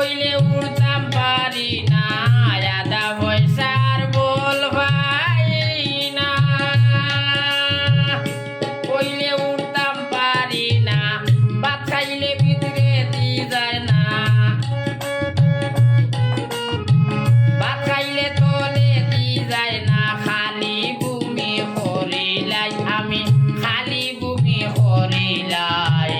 কইলে উড়তাম পারি না। আদা পয়সার বল ভাই না। কইলে উড়তাম পারি না, ভাত খাইলে ভিতরে দি যায় না। ভাত খাইলে তলে দি যায় না, খালি ভূমি করিলাই আমি, খালি ভূমি করিলাই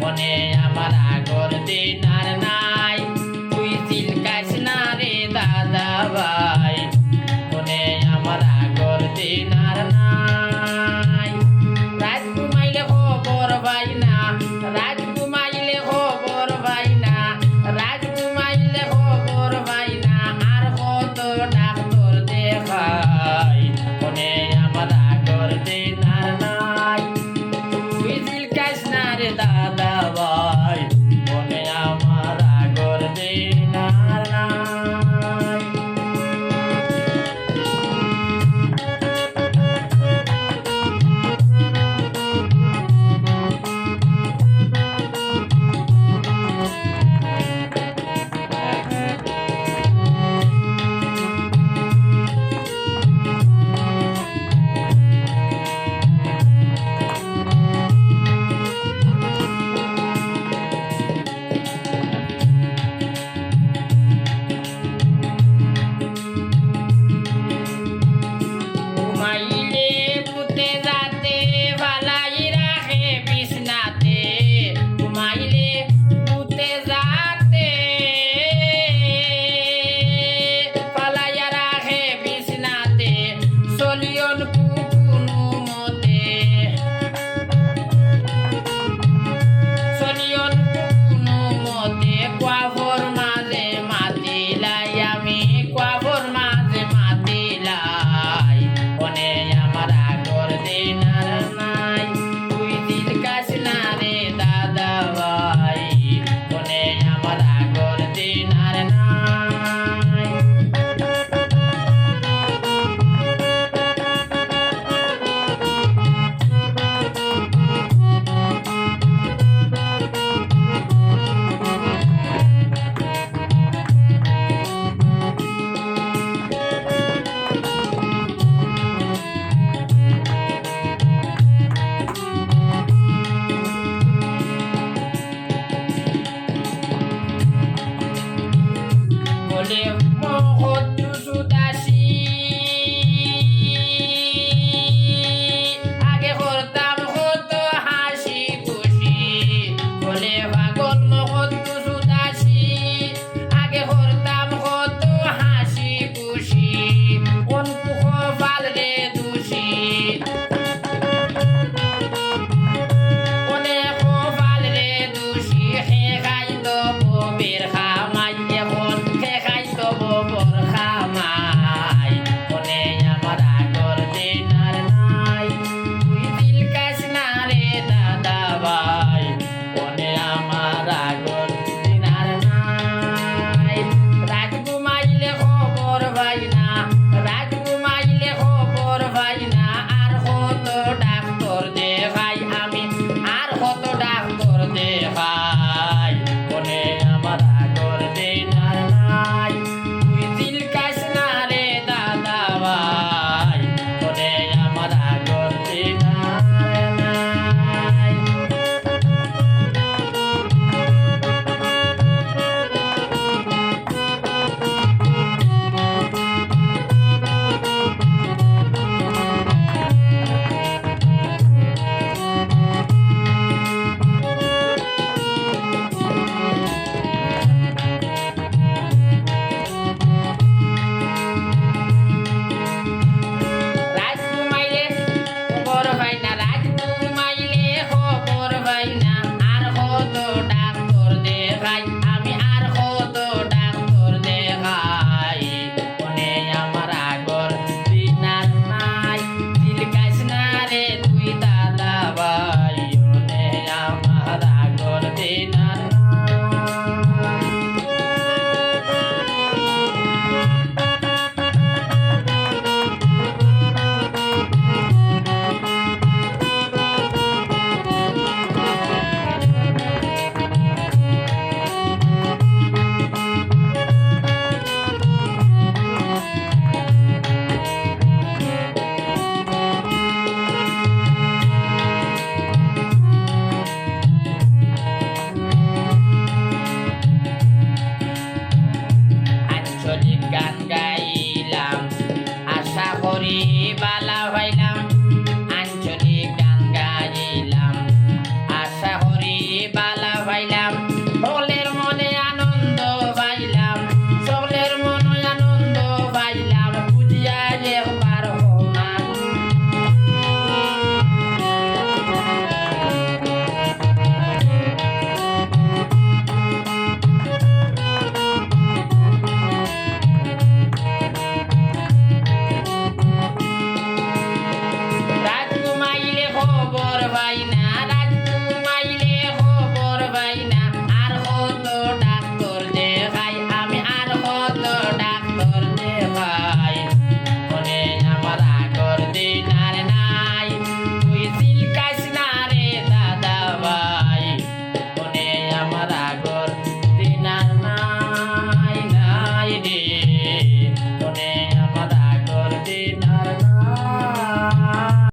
মনে আমার আগর দিন Malabar. one.